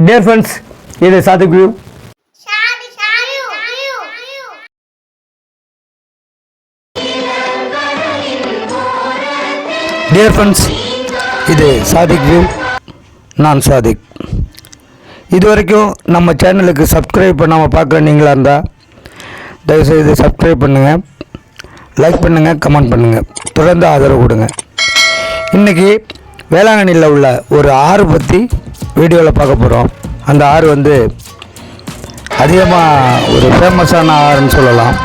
Dear friends இது Sadiq view Shadi, shadi, dear friends இது Sadiq view நான் சாதிக் இது வரைக்கும் நம்ம சேனலுக்கு சப்ஸ்கிரைப் பண்ணாமல் பார்க்குற நீங்களாக இருந்தால் தயவுசெய்து சப்ஸ்கிரைப் பண்ணுங்கள் லைக் பண்ணுங்கள் கமெண்ட் பண்ணுங்கள் தொடர்ந்து ஆதரவு கொடுங்க. இன்றைக்கி வேளாங்கண்ணியில் உள்ள ஒரு ஆறு பற்றி வீடியோவில் பார்க்க போகிறோம் அந்த ஆறு வந்து அதிகமாக ஒரு ஃபேமஸான ஆறுன்னு சொல்லலாம்.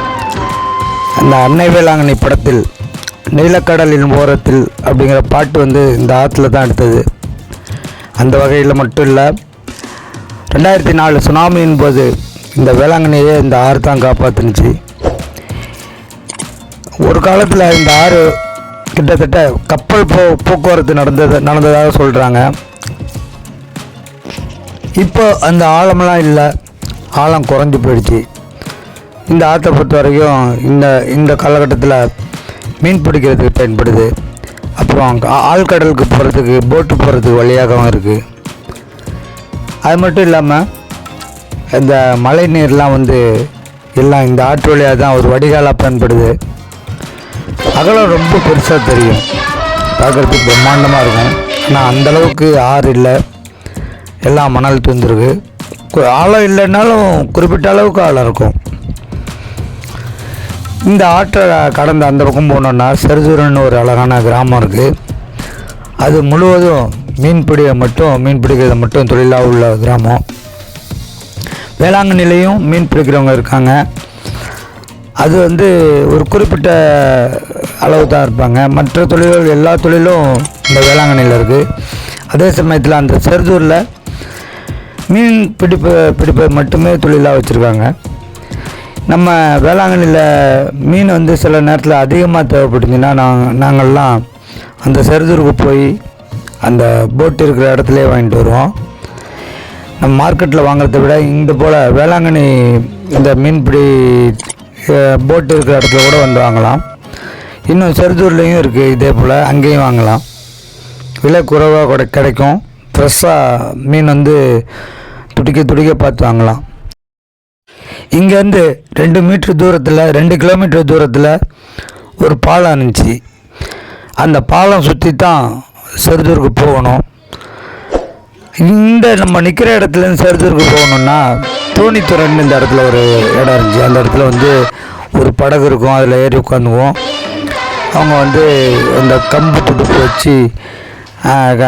அந்த அன்னை வேளாங்கண்ணி படத்தில் நீலக்கடலின் ஓரத்தில் அப்படிங்கிற பாட்டு வந்து இந்த ஆற்றுல தான் எடுத்தது. அந்த வகையில் மட்டும் இல்லை ரெண்டாயிரத்தி நாலு சுனாமியின் போது இந்த வேளாங்கண்ணியே இந்த ஆறு தான் காப்பாற்றுனுச்சு ஒரு காலத்தில் இந்த ஆறு கிட்டத்தட்ட கப்பல் போ போக்குவரத்து நடந்தது நடந்ததாக சொல்கிறாங்க இப்போ அந்த ஆழமெல்லாம் இல்லை. ஆழம் குறைஞ்சி போயிடுச்சு. இந்த ஆற்றை பொறுத்த வரைக்கும் இந்த இந்த காலகட்டத்தில் மீன் பிடிக்கிறதுக்கு பயன்படுது. அப்புறம் ஆழ்கடலுக்கு போகிறதுக்கு போட்டு போகிறதுக்கு வழியாகவும் இருக்குது அது மட்டும் இல்லாமல் இந்த மழை நீர்லாம் வந்து எல்லாம் இந்த ஆற்று வழியாக தான் ஒரு வடிகாலாக பயன்படுது. அகலம் ரொம்ப பெருசாக தெரியும். பார்க்குறதுக்கு பிரம்மாண்டமாக இருக்கும். ஆனால் அந்தளவுக்கு ஆறு இல்லை. எல்லாம் மணல் தூந்துருக்கு. ஆழம் இல்லைன்னாலும் குறிப்பிட்ட அளவுக்கு ஆழம் இருக்கும். இந்த ஆற்றை கடந்த அந்த பக்கம் போனோன்னா செருதூரன்னு ஒரு அழகான கிராமம் இருக்குது அது முழுவதும் மீன்பிடியை மட்டும் மீன் பிடிக்கிறத மட்டும் தொழிலாக உள்ள கிராமம். வேளாங்கண்ணிலையும் மீன் பிடிக்கிறவங்க இருக்காங்க. அது வந்து ஒரு குறிப்பிட்ட அளவு தான் இருப்பாங்க. மற்ற தொழில்கள் எல்லா தொழிலும் இந்த வேளாங்கண்ணியில் இருக்குது அதே சமயத்தில் அந்த செருதூரில் மீன் பிடிப்பு பிடிப்பை மட்டுமே தொழிலாக வச்சுருக்காங்க. நம்ம வேளாங்கண்ணியில் மீன் வந்து சில நேரத்தில் அதிகமாக தேவைப்பட்டுச்சுன்னா நாங்கள் நாங்கள்லாம் அந்த செருதூருக்கு போய் அந்த போட் இருக்கிற இடத்துலையே வாங்கிட்டு வருவோம். நம்ம மார்க்கெட்டில் வாங்குறதை விட இந்த போல் வேளாங்கண்ணி இந்த மீன்பிடி போட் இருக்கிற இடத்துல கூட வந்து வாங்கலாம். இன்னும் செருதூர்லேயும் இருக்குது இதே போல். அங்கேயும் வாங்கலாம். விலை குறைவாக கூட கிடைக்கும். ஃப்ரெஷ்ஷாக மீன் வந்து துடிக்க துடிக்க பார்த்து வாங்கலாம். இங்கேருந்து ரெண்டு மீட்ரு தூரத்தில் ரெண்டு கிலோமீட்டர் தூரத்தில் ஒரு பாலம் இருந்துச்சு. அந்த பாலம் சுற்றி தான் செருதூருக்கு போகணும். இந்த நம்ம நிற்கிற இடத்துலேருந்து செருதூருக்கு போகணுன்னா தோணித்துறைன்னு இந்த இடத்துல ஒரு இடம் இருந்துச்சு. அந்த இடத்துல வந்து ஒரு படகு இருக்கும். அதில் ஏறி உட்காந்துவோம் அவங்க வந்து இந்த கம்பு துடுப்பு வச்சு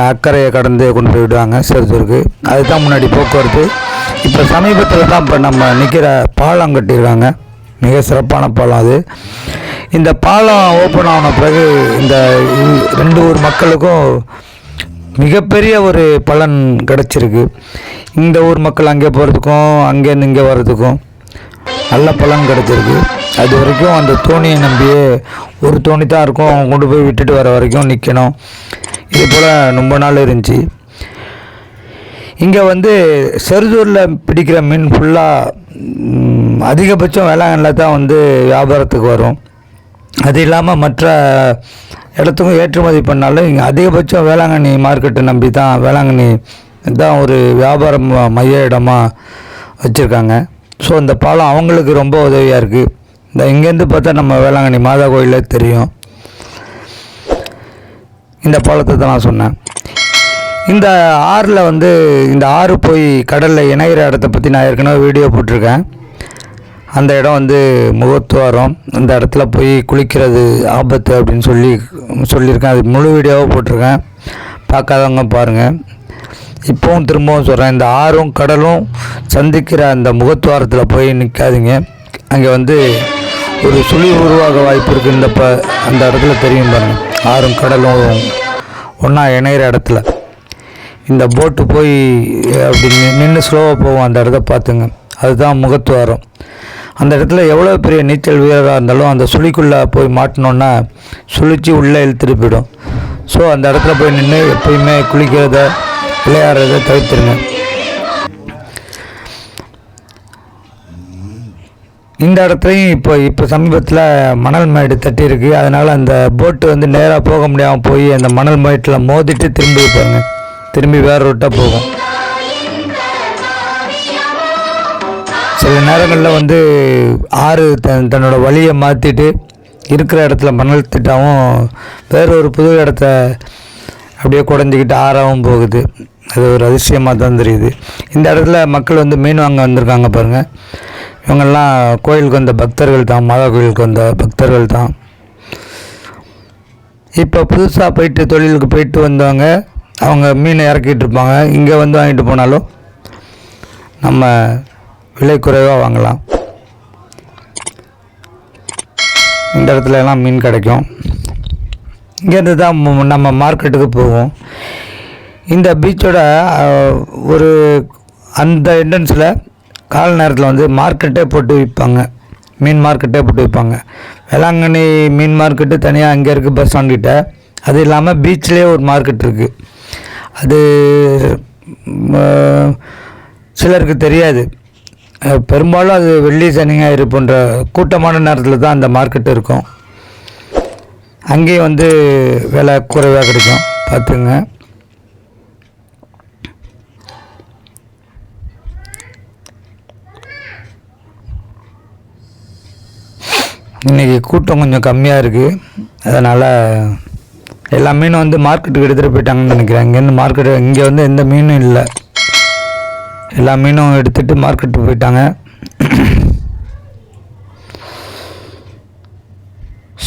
அக்கறையை கடந்து கொண்டு போயிடுவாங்க சிறுத்தூருக்கு அதுதான் முன்னாடி போக்குவரத்து. இப்போ சமீபத்தில் தான் இப்போ நம்ம நிற்கிற பாலம் கட்டியிருக்காங்க. மிக சிறப்பான பாலம் அது. இந்த பாலம் ஓப்பன் ஆன பிறகு இந்த இ- ரெண்டு ஊர் மக்களுக்கும் மிகப்பெரிய ஒரு பலன் கிடச்சிருக்கு. இந்த ஊர் மக்கள் அங்கே போகிறதுக்கும் அங்கேருந்து இங்கே வர்றதுக்கும் நல்ல பலன் கிடச்சிருக்கு. அது வரைக்கும் அந்த தோணியை நம்பியே ஒரு தோணி தான் இருக்கும். அவங்க கொண்டு போய் விட்டுட்டு வர வரைக்கும் நிற்கணும் இது போல் ரொம்ப நாள் இருந்துச்சு. இங்கே வந்து செருதூரில் பிடிக்கிற மீன் ஃபுல்லாக அதிகபட்சம் வேளாங்கண்ணில் தான் வந்து வியாபாரத்துக்கு வரும். அது இல்லாமல் மற்ற இடத்துக்கும் ஏற்றுமதி பண்ணாலும் இங்கே அதிகபட்சம் வேளாங்கண்ணி மார்க்கெட்டை நம்பி தான் வேளாங்கண்ணி தான் ஒரு வியாபாரம் மைய இடமாக வச்சுருக்காங்க. ஸோ இந்த பாலம் அவங்களுக்கு ரொம்ப உதவியாக இருக்குது இந்த இங்கேருந்து பார்த்தா நம்ம வேளாங்கண்ணி மாதா கோயிலே தெரியும். இந்த பாலத்தை தான் நான் சொன்னேன். இந்த ஆறில் வந்து இந்த ஆறு போய் கடலில் இணைகிற இடத்த பற்றி நான் ஏற்கனவே வீடியோ போட்டிருக்கேன். அந்த இடம் வந்து முகத்துவாரம். அந்த இடத்துல போய் குளிக்கிறது ஆபத்து அப்படின்னு சொல்லி சொல்லியிருக்கேன். அது முழு வீடியோவாக போட்டிருக்கேன். பார்க்காதவங்க பாருங்கள் இப்போவும் திரும்பவும் சொல்கிறேன் இந்த ஆறும் கடலும் சந்திக்கிற அந்த முகத்துவாரத்தில் போய் நிற்காதீங்க அங்கே வந்து ஒரு சுழி உருவாக வாய்ப்பு இருக்குது அந்த இடத்துல தெரியும் பாருங்கள் ஆறும் கடலும் ஒன்றா இணையிற இடத்துல. இந்த போட்டு போய் அப்படி நின்று ஸ்லோவாக போகும் அந்த இடத்த பார்த்துங்க. அதுதான் முகத்துவாரம். அந்த இடத்துல எவ்வளோ பெரிய நீச்சல் வீரராக இருந்தாலும் அந்த சுழிக்குள்ளே போய் மாட்டினோன்னா சுழிச்சு உள்ளே இழுத்துட்டு போயிடும். ஸோ அந்த இடத்துல போய் நின்று எப்பயுமே குளிக்கிறத விளையாடுறத தவிர்த்துருங்க. இந்த இடத்துலையும் இப்போ இப்போ சமீபத்தில் மணல் மேடு தட்டியிருக்கு. அதனால் அந்த போட்டு வந்து நேராக போக முடியாமல் போய் அந்த மணல் மேட்டில் மோதிட்டு திரும்பி போங்க திரும்பி வேறு ரூட்டாக போகும். சில நேரங்களில் வந்து ஆறு தன் தன்னோட வழியை மாற்றிட்டு இருக்கிற இடத்துல மணல் திட்டாவும் வேற ஒரு புது இடத்த அப்படியே குடஞ்சிக்கிட்டு ஆறாகவும் போகுது. அது ஒரு அதிசயமாக தான் தெரியுது. இந்த இடத்துல மக்கள் வந்து மீன் வாங்க வந்திருக்காங்க பாருங்கள் இவங்கெல்லாம் கோயிலுக்கு வந்த பக்தர்கள் தான் மாதா கோயிலுக்கு வந்த பக்தர்கள் தான். இப்போ புதுசாக போயிட்டு தொழிலுக்கு போயிட்டு வந்தவங்க அவங்க மீனை இறக்கிட்டு இருப்பாங்க. இங்கே வந்து வாங்கிட்டு போனாலும் நம்ம விலை குறைவாக வாங்கலாம். இந்த இடத்துல எல்லாம் மீன் கிடைக்கும். இங்கேருந்து தான் நம்ம மார்க்கெட்டுக்கு போவோம். இந்த பீச்சோட ஒரு அந்த என்ட்ரன்ஸில் கால நேரத்தில் வந்து மார்க்கெட்டே போட்டு விற்பாங்க. மீன் மார்க்கெட்டே போட்டு விற்பாங்க. வேளாங்கண்ணி மீன் மார்க்கெட்டு தனியாக அங்கே இருக்குது பஸ் ஸ்டாண்ட்கிட்ட அது இல்லாமல் பீச்லேயே ஒரு மார்க்கெட் இருக்குது அது சிலருக்கு தெரியாது. பெரும்பாலும் அது வெள்ளி சனி ஞாயிறு போன்ற கூட்டமான நேரத்தில் தான் அந்த மார்க்கெட் இருக்கும். அங்கேயும் வந்து விலை குறைவாக கிடைக்கும். பார்த்துங்க. இன்றைக்கி கூட்டம் கொஞ்சம் கம்மியாக இருக்குது அதனால் எல்லா மீனும் வந்து மார்க்கெட்டுக்கு எடுத்துகிட்டு போயிட்டாங்கன்னு நினைக்கிறேன். இங்கேருந்து மார்க்கெட்டு இங்கே வந்து எந்த மீனும் இல்லை. எல்லா மீனும் எடுத்துகிட்டு மார்க்கெட்டுக்கு போயிட்டாங்க.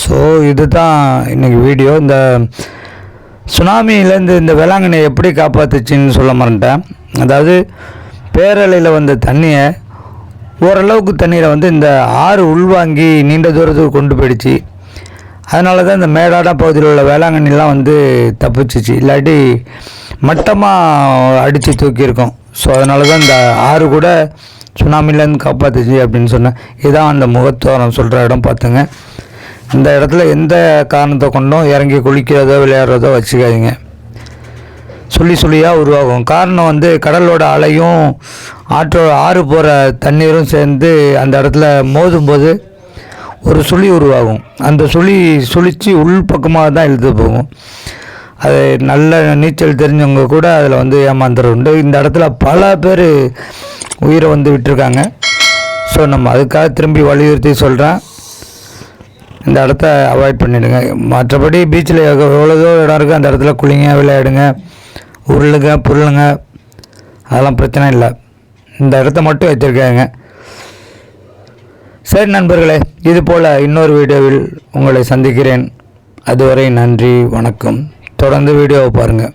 ஸோ இதுதான் இன்னைக்கு வீடியோ இந்த சுனாமியிலேருந்து இந்த வேளாங்கண்ணியை எப்படி காப்பாற்றுச்சின்னு சொல்ல மறந்துட்டேன். அதாவது பேரலையில் வந்த தண்ணியை ஓரளவுக்கு தண்ணீரை வந்து இந்த ஆறு உள்வாங்கி நீண்ட தூரத்துக்கு கொண்டு போயிடுச்சு. அதனால தான் இந்த மேடாடா பகுதியில் உள்ள வேளாங்கண்ணிலாம் வந்து தப்பிச்சிச்சு. இல்லாட்டி மட்டமாக அடித்து தூக்கியிருக்கோம். ஸோ அதனால தான் இந்த ஆறு கூட சுனாமிலேருந்து காப்பாற்றுச்சு அப்படின்னு சொன்னேன். இதுதான் அந்த முகத்துவாரம் சொல்கிற இடம் பார்த்துங்க இந்த இடத்துல எந்த காரணத்தை கொண்டும் இறங்கி குளிக்கிறதோ விளையாடுறதோ வச்சுக்காதீங்க. சுழி சுழியாக உருவாகும். காரணம் வந்து கடலோட அலையும் ஆற்றோ ஆறு போகிற தண்ணீரும் சேர்ந்து அந்த இடத்துல மோதும்போது ஒரு சுழி உருவாகும். அந்த சுழி சுழித்து உள் பக்கமாக தான் இழுத்து போகும். அது நல்ல நீச்சல் தெரிஞ்சவங்க கூட அதில் வந்து ஏமாந்துறது உண்டு இந்த இடத்துல பல பேர் உயிரை வந்து விட்டுருக்காங்க. ஸோ நம்ம அதுக்காக திரும்பி வலியுறுத்தி சொல்கிறேன் இந்த இடத்த அவாய்ட் பண்ணிவிடுங்க மற்றபடி பீச்சில் எவ்வளோதோ இடம் இருக்குது அந்த இடத்துல குளிங்க விளையாடுங்க. உருளுங்க புருளுங்க. அதெல்லாம் பிரச்சனை இல்லை. இந்த இடத்த மட்டும் வச்சுருக்காங்க. சரி நண்பர்களே இது போல் இன்னொரு வீடியோவில் உங்களை சந்திக்கிறேன். அதுவரை நன்றி வணக்கம். தொடர்ந்து வீடியோவை பாருங்கள்